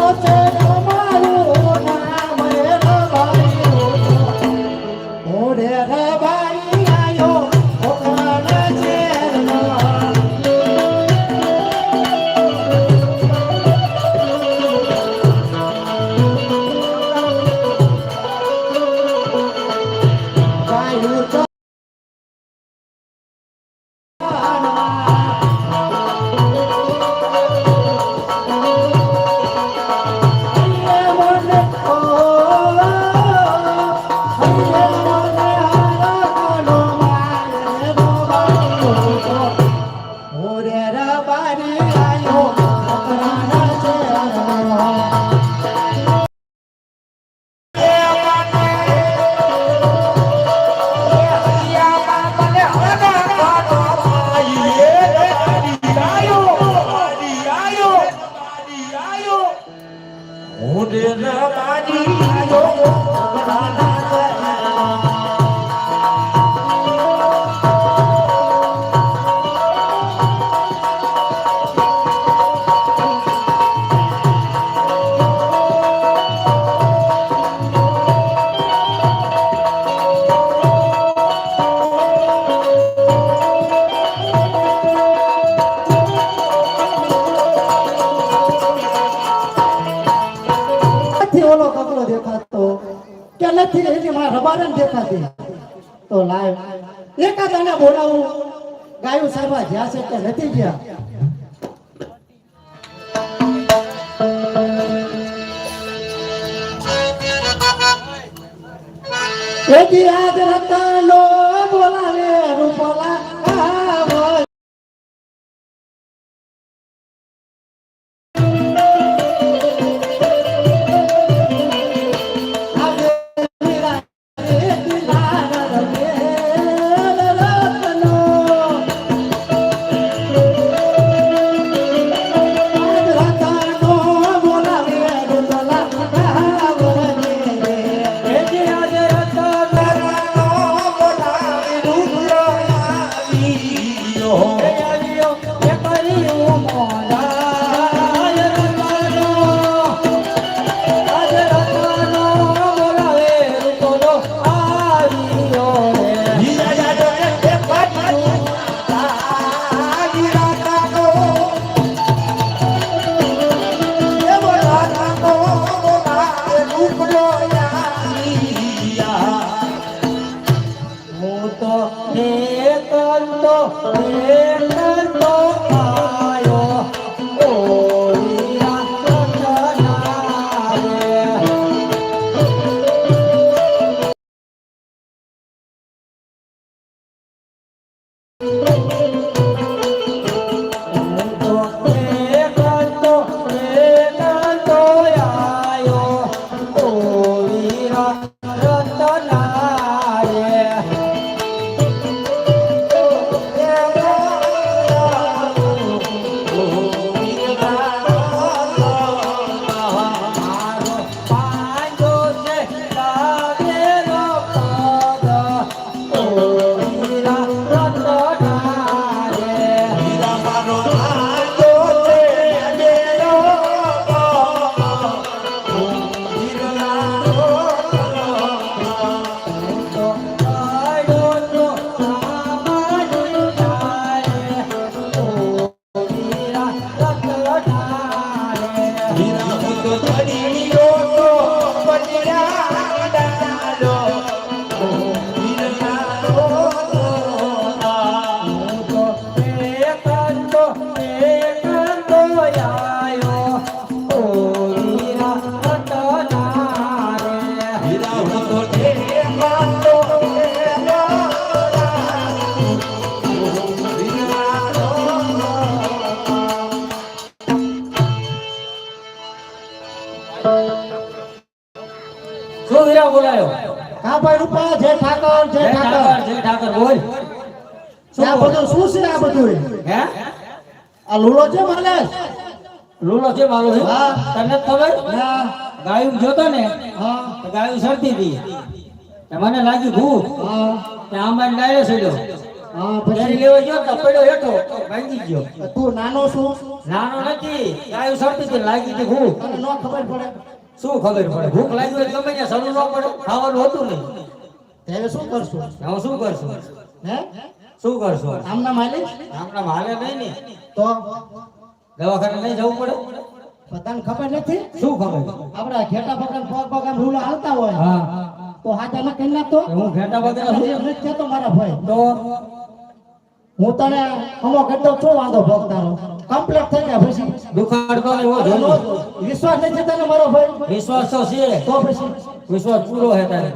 છે નથી દેખાતો કે નથી એની માં રબારન દેખાતી તો લાવ એકાદ આને બોલાવું ગાયું સાહેબ જ્યાં છે કે નથી ગયા એથી આજ રતનો બોલાવે શું વીરા બોલાયો. હા ભાઈ રૂપા જય ઠાકર જય જય ઠાકર. ઠાકર જય ઠાકર બોલ. આ બધું શું છે આ બધું? હે? આ લુલો છે માલે લુલો છે માલો છે? હા. તને ખબર? હા ગાયું જોતો ને હા. ગાયું સરતી હતી. મને લાગ્યું ભૂખ. હા. તે આંબાને ડાળે ચડ્યો હા પછી લેવા ગયો તો પડ્યો હેઠો ભાંગી ગયો. તું નાનો છું. નાનો નથી ગાયું સરતી હતી લાગી હતી ભૂખ. તને ન ખબર પડે. શું ખબર પડે? ભૂખ લાગી હોય ગમે ત્યાં સરું ન પડે ખાવાનું હતું નહીં. ત્યારે શું કરશું? હવે શું કરશું? હે? શું કરશું? આમના માલિક? આમના હાલે નહીં ને. તો? દવાખાને નહીં જવું પડે? બધાને ખબર નથી? શું ખબર? આપડા ઘેટા પકડ પગ પગ આમ રૂલા હાલતા હોય. હા. તો હાથા માં કરી નાખતો હું ઘેટા એમ નથી કહેતો મારા ભાઈ. તો? હું તને અમો ગड्ढો છો વાંધો ભોગતારો કમ્પ્લેટ થઈ ગયા પછી? દુખાડતો નહીં એવો જોનો વિશ્વાસ નથી તને મારો ભાઈ? વિશ્વાસ તો છે. તો પછી? વિશ્વાસ પૂરો હે તારે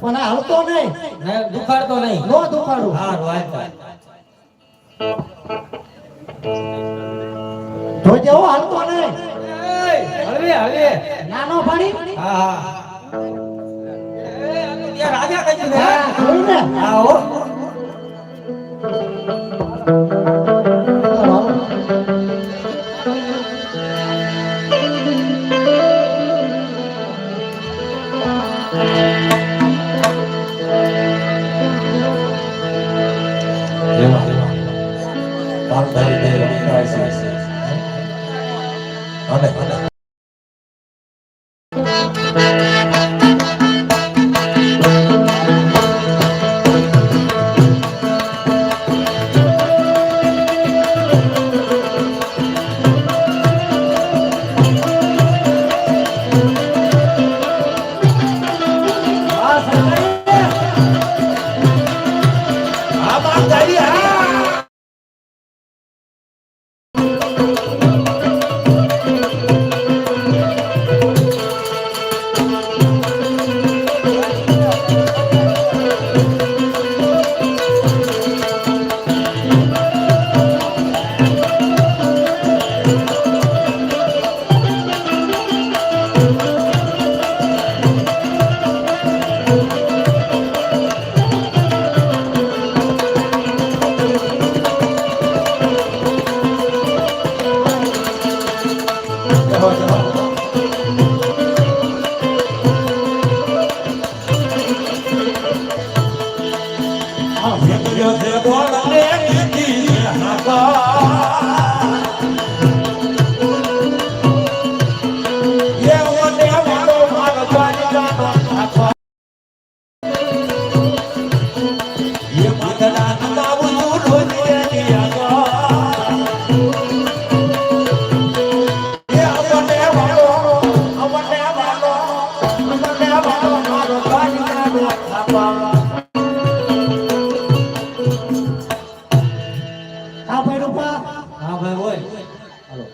પણ આ હલતો નહીં. ને દુખાડતો નહીં. નો દુખાડું. હા રોય જોજે હો હલતો નહીં. હળવે હળવે. નાનો પાણી હા હા. એ, આ હા? ત્યાં રાજા કહી દીધું, હા હે? જોયું ને હા હો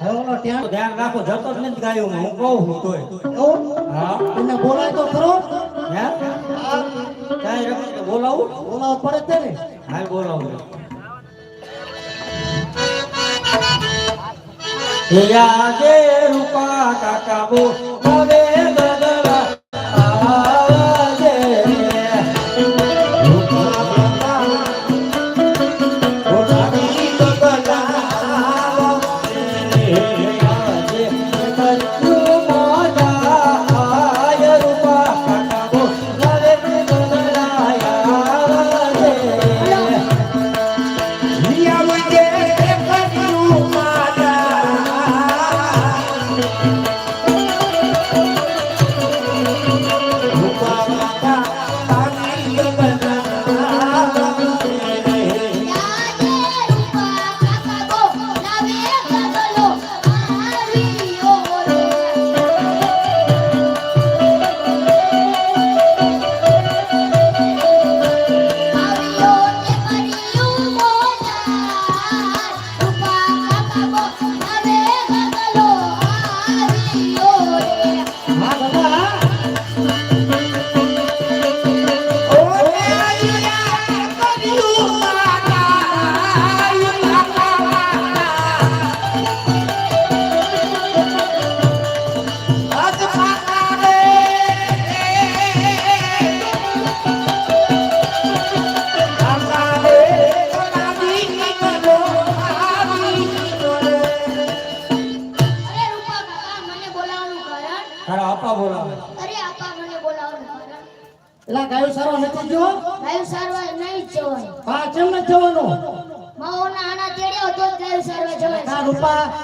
ઓલો ત્યાં ધ્યાન રાખો જતો જ નથી ગાયો હું કહું હું તોય. હા. એને બોલાય તો ખરો. હે? કાઈ તો બોલાવું? બોલાવ પડે તે ને. હા બોલાવું. યાદે રૂપા કાકા બો હવે બદલા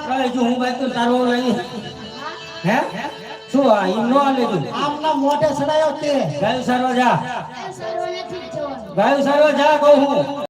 કઈ જો હું બાઈક તો તારો નહીં. હે? શું આ ઈ નો આલે તું? આમ ના મોઢે સડાયો તે. ગાયું સારવા જા. ગાયું સારવા નથી ગાયું સારવા જા કહું હું.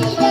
સરવા નહીં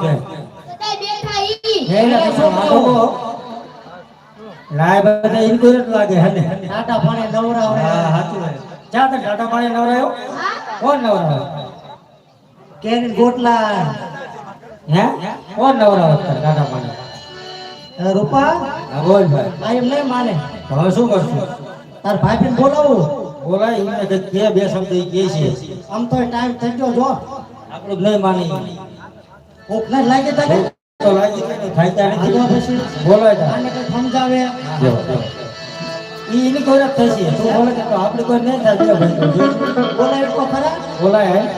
કહો. લાય બધા ઇન્કુરેટ લાગે હે ને? ટાટા પાણી નવરાવે. હા સાચું હે. ચા તો ટાટા પાણી નવરાયો. કોણ નવરાવ? કેરી ગોટલા. હે? કોણ નવરાયો તારે ટાટા પાણી? રૂપા? હા બોલ ભાઈ. આ એમ નહીં માને. હવે શું કરશું? તાર ભાભીને બોલાવું. બોલાય એમને કે બે શબ્દ કે છે. આમ તો ટાઈમ થઈ ગયો જો. આપણું જ નહીં માની ન લાગી તને તો લાગી થાય ત્યાં આગળ નથી. પછી બોલાય તા. આને કઈ સમજાવે? જો, જો. ઈ એની કોઈ જ થશે? તું બોલે તો આપણે કોઈ નહીં થાય ભાઈ તો બોલાવે તો ખરા? બોલાય આજ